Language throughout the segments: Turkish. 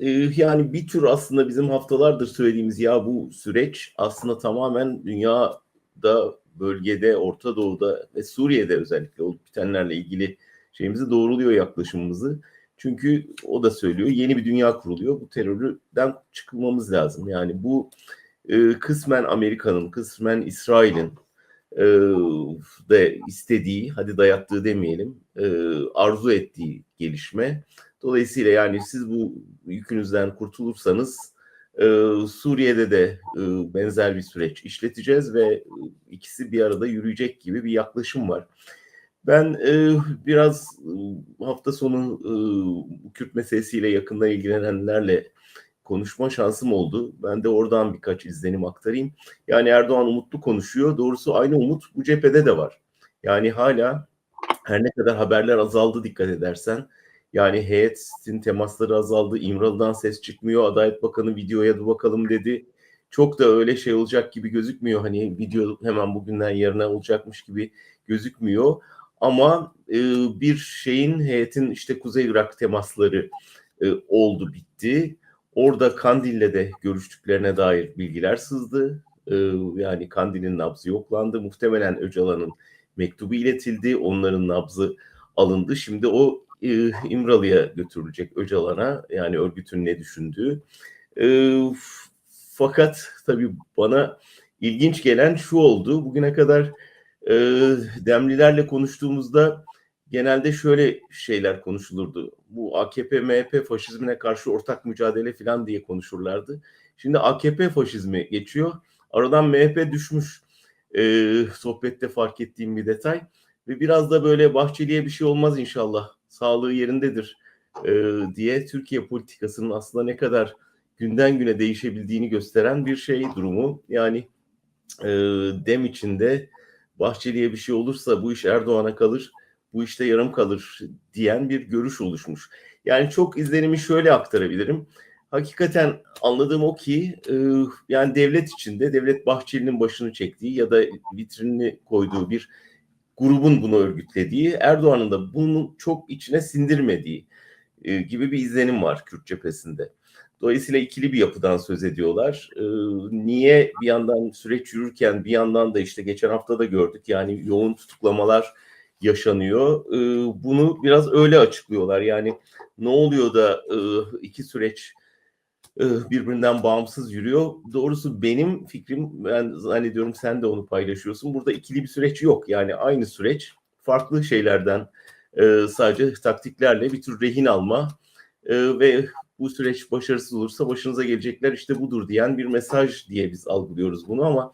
e, yani bir tür aslında bizim haftalardır söylediğimiz ya bu süreç aslında tamamen dünyada, bölgede, Orta Doğu'da ve Suriye'de özellikle olup bitenlerle ilgili şeyimizi doğruluyor yaklaşımımızı. Çünkü o da söylüyor yeni bir dünya kuruluyor. Bu terörden çıkılmamız lazım. Yani bu e, kısmen Amerika'nın, kısmen İsrail'in e, de istediği, hadi dayattığı demeyelim, e, arzu ettiği gelişme. Dolayısıyla yani siz bu yükünüzden kurtulursanız e, Suriye'de de e, benzer bir süreç işleteceğiz ve e, ikisi bir arada yürüyecek gibi bir yaklaşım var. Ben e, biraz e, hafta sonu e, Kürt meselesiyle yakından ilgilenenlerle konuşma şansım oldu. Ben de oradan birkaç izlenim aktarayım. Yani Erdoğan umutlu konuşuyor. Doğrusu aynı umut bu cephede de var. Yani hala her ne kadar haberler azaldı dikkat edersen. Yani heyetin temasları azaldı. İmralı'dan ses çıkmıyor. Adalet Bakanı videoya da bakalım dedi. Çok da öyle şey olacak gibi gözükmüyor. Hani video hemen bugünden yarına olacakmış gibi gözükmüyor. Ama e, bir şeyin heyetin işte Kuzey Irak temasları e, oldu bitti. Orada Kandil'le de görüştüklerine dair bilgiler sızdı. E, yani Kandil'in nabzı yoklandı. Muhtemelen Öcalan'ın mektubu iletildi. Onların nabzı alındı. Şimdi o İmralı'ya götürülecek Öcalan'a yani örgütün ne düşündüğü. Fakat tabii bana ilginç gelen şu oldu. Bugüne kadar Demlilerle konuştuğumuzda genelde şöyle şeyler konuşulurdu. Bu AKP, MHP faşizmine karşı ortak mücadele falan diye konuşurlardı. Şimdi AKP faşizmi geçiyor. Aradan MHP düşmüş. E, sohbette fark ettiğim bir detay. Ve biraz da böyle Bahçeli'ye bir şey olmaz inşallah. Sağlığı yerindedir e, diye Türkiye politikasının aslında ne kadar günden güne değişebildiğini gösteren bir şey durumu. Yani e, dem içinde Bahçeli'ye bir şey olursa bu iş Erdoğan'a kalır, bu işte yarım kalır diyen bir görüş oluşmuş. Yani çok izlenimi şöyle aktarabilirim. Hakikaten anladığım o ki e, yani devlet içinde devlet Bahçeli'nin başını çektiği ya da vitrinini koyduğu bir grubun bunu örgütlediği, Erdoğan'ın da bunu çok içine sindirmediği e, gibi bir izlenim var Kürt cephesinde. Dolayısıyla ikili bir yapıdan söz ediyorlar. Ee, niye bir yandan süreç yürürken bir yandan da işte geçen hafta da gördük yani yoğun tutuklamalar yaşanıyor. Ee, bunu biraz öyle açıklıyorlar. Yani ne oluyor da e, iki süreç e, birbirinden bağımsız yürüyor. Doğrusu benim fikrim ben zannediyorum sen de onu paylaşıyorsun. Burada ikili bir süreç yok. Yani aynı süreç farklı şeylerden sadece taktiklerle bir tür rehin alma ve bu süreç başarısız olursa başınıza gelecekler işte budur diyen bir mesaj diye biz algılıyoruz bunu ama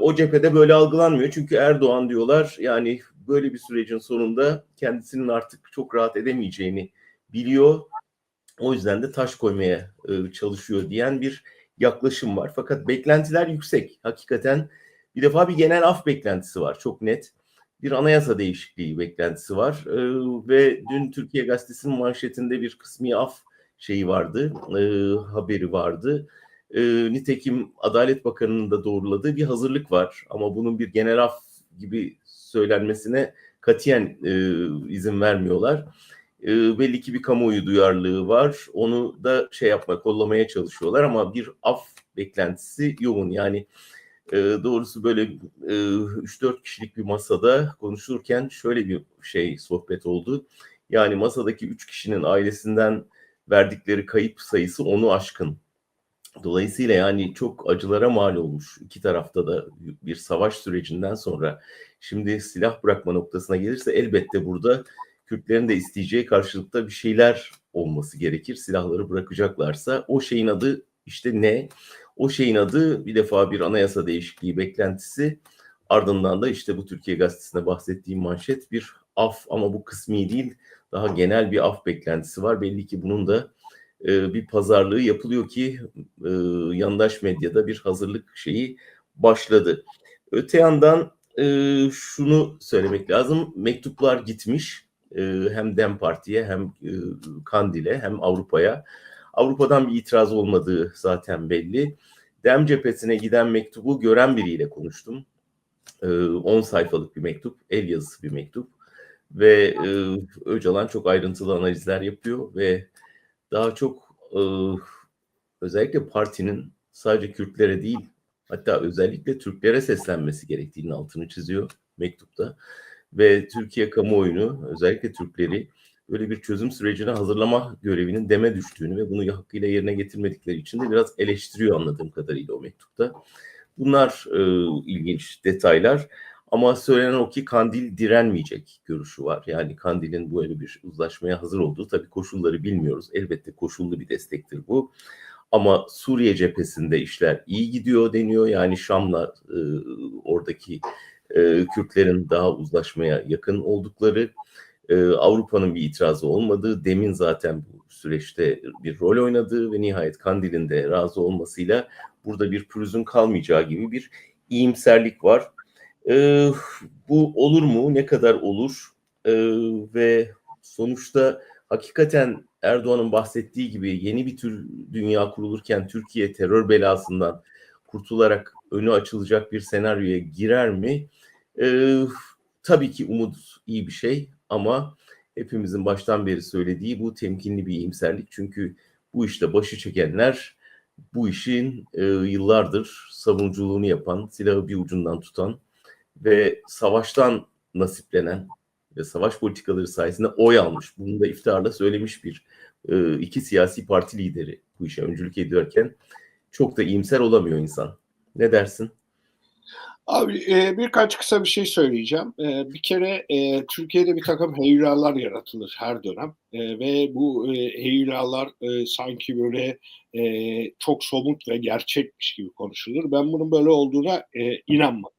o cephede böyle algılanmıyor. Çünkü Erdoğan diyorlar yani böyle bir sürecin sonunda kendisinin artık çok rahat edemeyeceğini biliyor. O yüzden de taş koymaya e, çalışıyor diyen bir yaklaşım var. Fakat beklentiler yüksek. Hakikaten bir defa bir genel af beklentisi var çok net. Bir anayasa değişikliği beklentisi var. E, ve dün Türkiye Gazetesi'nin manşetinde bir kısmi af şeyi vardı, e, haberi vardı. Nitekim Adalet Bakanı'nın da doğruladığı bir hazırlık var. Ama bunun bir genel af gibi söylenmesine katiyen izin vermiyorlar. E, belli ki bir kamuoyu duyarlılığı var. Onu da şey yapma, kollamaya çalışıyorlar ama bir af beklentisi yoğun. Yani e, doğrusu böyle e, 3-4 kişilik bir masada konuşurken şöyle bir şey sohbet oldu. Yani masadaki 3 kişinin ailesinden verdikleri kayıp sayısı onu aşkın. Dolayısıyla yani çok acılara mal olmuş iki tarafta da bir savaş sürecinden sonra şimdi silah bırakma noktasına gelirse elbette burada Kürtlerin de isteyeceği karşılıkta bir şeyler olması gerekir. Silahları bırakacaklarsa o şeyin adı işte ne? O şeyin adı bir defa bir anayasa değişikliği beklentisi ardından da işte bu Türkiye Gazetesi'nde bahsettiğim manşet bir af ama bu kısmi değil daha genel bir af beklentisi var. Belli ki bunun da e, bir pazarlığı yapılıyor ki e, yandaş medyada bir hazırlık şeyi başladı. Öte yandan e, şunu söylemek lazım. Mektuplar gitmiş e, hem Dem Parti'ye hem e, Kandil'e hem Avrupa'ya. Avrupa'dan bir itiraz olmadığı zaten belli. Dem cephesine giden mektubu gören biriyle konuştum. 10 e, sayfalık bir mektup, el yazısı bir mektup ve e, Öcalan çok ayrıntılı analizler yapıyor ve daha çok e, özellikle partinin sadece Kürtlere değil hatta özellikle Türklere seslenmesi gerektiğinin altını çiziyor mektupta. Ve Türkiye kamuoyunu özellikle Türkleri böyle bir çözüm sürecine hazırlama görevinin deme düştüğünü ve bunu hakkıyla yerine getirmedikleri için de biraz eleştiriyor anladığım kadarıyla o mektupta. Bunlar e, ilginç detaylar. Ama söylenen o ki Kandil direnmeyecek görüşü var. Yani Kandil'in böyle bir uzlaşmaya hazır olduğu tabii koşulları bilmiyoruz. Elbette koşullu bir destektir bu. Ama Suriye cephesinde işler iyi gidiyor deniyor. Yani Şam'la e, oradaki e, Kürtlerin daha uzlaşmaya yakın oldukları, e, Avrupa'nın bir itirazı olmadığı, demin zaten bu süreçte bir rol oynadığı ve nihayet Kandil'in de razı olmasıyla burada bir pürüzün kalmayacağı gibi bir iyimserlik var. E, bu olur mu? Ne kadar olur? Ve sonuçta hakikaten Erdoğan'ın bahsettiği gibi yeni bir tür dünya kurulurken Türkiye terör belasından kurtularak önü açılacak bir senaryoya girer mi? E, tabii ki umut iyi bir şey ama hepimizin baştan beri söylediği bu temkinli bir iyimserlik. Çünkü bu işte başı çekenler bu işin e, yıllardır savunuculuğunu yapan, silahı bir ucundan tutan ve savaştan nasiplenen ve savaş politikaları sayesinde oy almış. Bunu da iftiharla söylemiş bir e, iki siyasi parti lideri bu işe öncülük ediyorken çok da iyimser olamıyor insan. Ne dersin? Abi e, birkaç kısa bir şey söyleyeceğim. E, bir kere e, Türkiye'de bir takım heyulalar yaratılır her dönem e, ve bu e, heyulalar e, sanki böyle e, çok somut ve gerçekmiş gibi konuşulur. Ben bunun böyle olduğuna e, inanmam.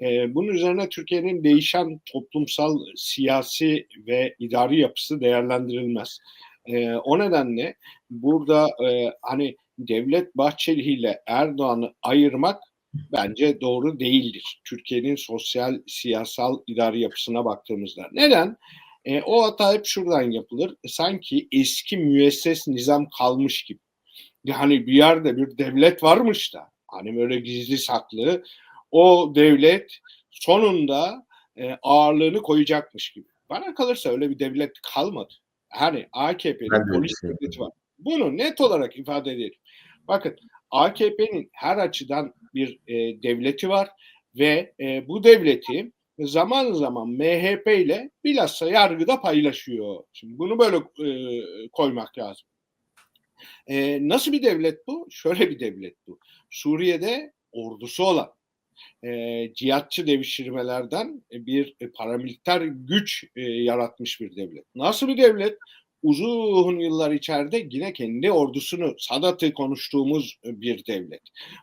E, bunun üzerine Türkiye'nin değişen toplumsal, siyasi ve idari yapısı değerlendirilmez. E, o nedenle burada e, hani Devlet Bahçeli ile Erdoğan'ı ayırmak bence doğru değildir. Türkiye'nin sosyal, siyasal idari yapısına baktığımızda. Neden? E, o hata hep şuradan yapılır. Sanki eski müesses nizam kalmış gibi. Yani bir yerde bir devlet varmış da hani böyle gizli saklı o devlet sonunda e, ağırlığını koyacakmış gibi. Bana kalırsa öyle bir devlet kalmadı. Hani AKP'nin polis devleti var. Bunu net olarak ifade edelim. Bakın AKP'nin her açıdan bir e, devleti var ve e, bu devleti zaman zaman MHP ile bilhassa yargıda paylaşıyor. Şimdi bunu böyle e, koymak lazım. E, nasıl bir devlet bu? Şöyle bir devlet bu. Suriye'de ordusu olan, e, cihatçı devşirmelerden bir e, paramiliter güç e, yaratmış bir devlet. Nasıl bir devlet? Uzun yıllar içeride yine kendi ordusunu, Sadat'ı konuştuğumuz bir devlet.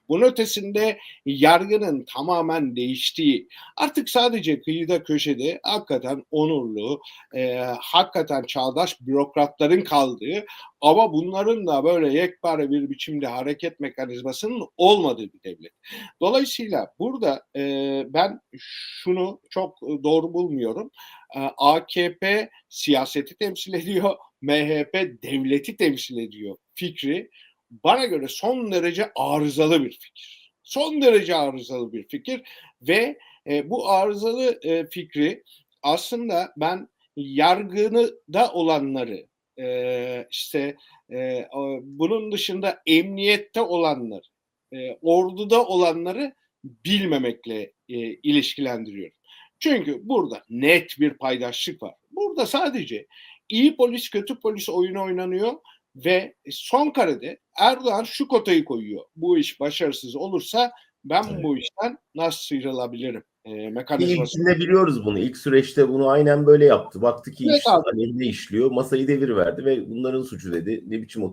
Bunun ötesinde yargının tamamen değiştiği, artık sadece kıyıda köşede hakikaten onurlu, e, hakikaten çağdaş bürokratların kaldığı ama bunların da böyle yekpare bir biçimde hareket mekanizmasının olmadığı bir devlet. Dolayısıyla burada e, ben şunu çok doğru bulmuyorum. E, AKP siyaseti temsil ediyor, MHP devleti temsil ediyor fikri bana göre son derece arızalı bir fikir. Son derece arızalı bir fikir ve e, bu arızalı e, fikri aslında ben yargını da olanları e, işte e, bunun dışında emniyette olanları, e, orduda olanları bilmemekle e, ilişkilendiriyorum. Çünkü burada net bir paydaşlık var. Burada sadece iyi polis kötü polis oyunu oynanıyor ve son karede Erdoğan şu kotayı koyuyor. Bu iş başarısız olursa ben evet. bu işten nasıl sıyrılabilirim? E, mekanizması. Biliyoruz bunu. İlk süreçte bunu aynen böyle yaptı. Baktı ki evet, iş aleyhine işliyor. Masayı devir verdi ve bunların suçu dedi. Ne biçim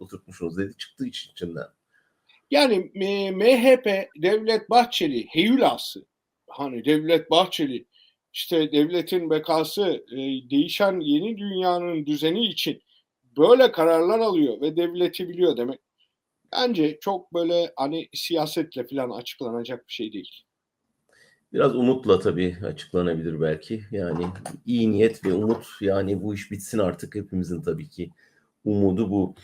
oturtmuşsunuz dedi. Çıktı için içinden. Yani e, MHP, Devlet Bahçeli, Heyulası hani Devlet Bahçeli işte devletin bekası e, değişen yeni dünyanın düzeni için böyle kararlar alıyor ve devleti biliyor demek. Bence çok böyle hani siyasetle falan açıklanacak bir şey değil. Biraz umutla tabii açıklanabilir belki. Yani iyi niyet ve umut yani bu iş bitsin artık hepimizin tabii ki umudu bu.